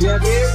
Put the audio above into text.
Yeah, baby.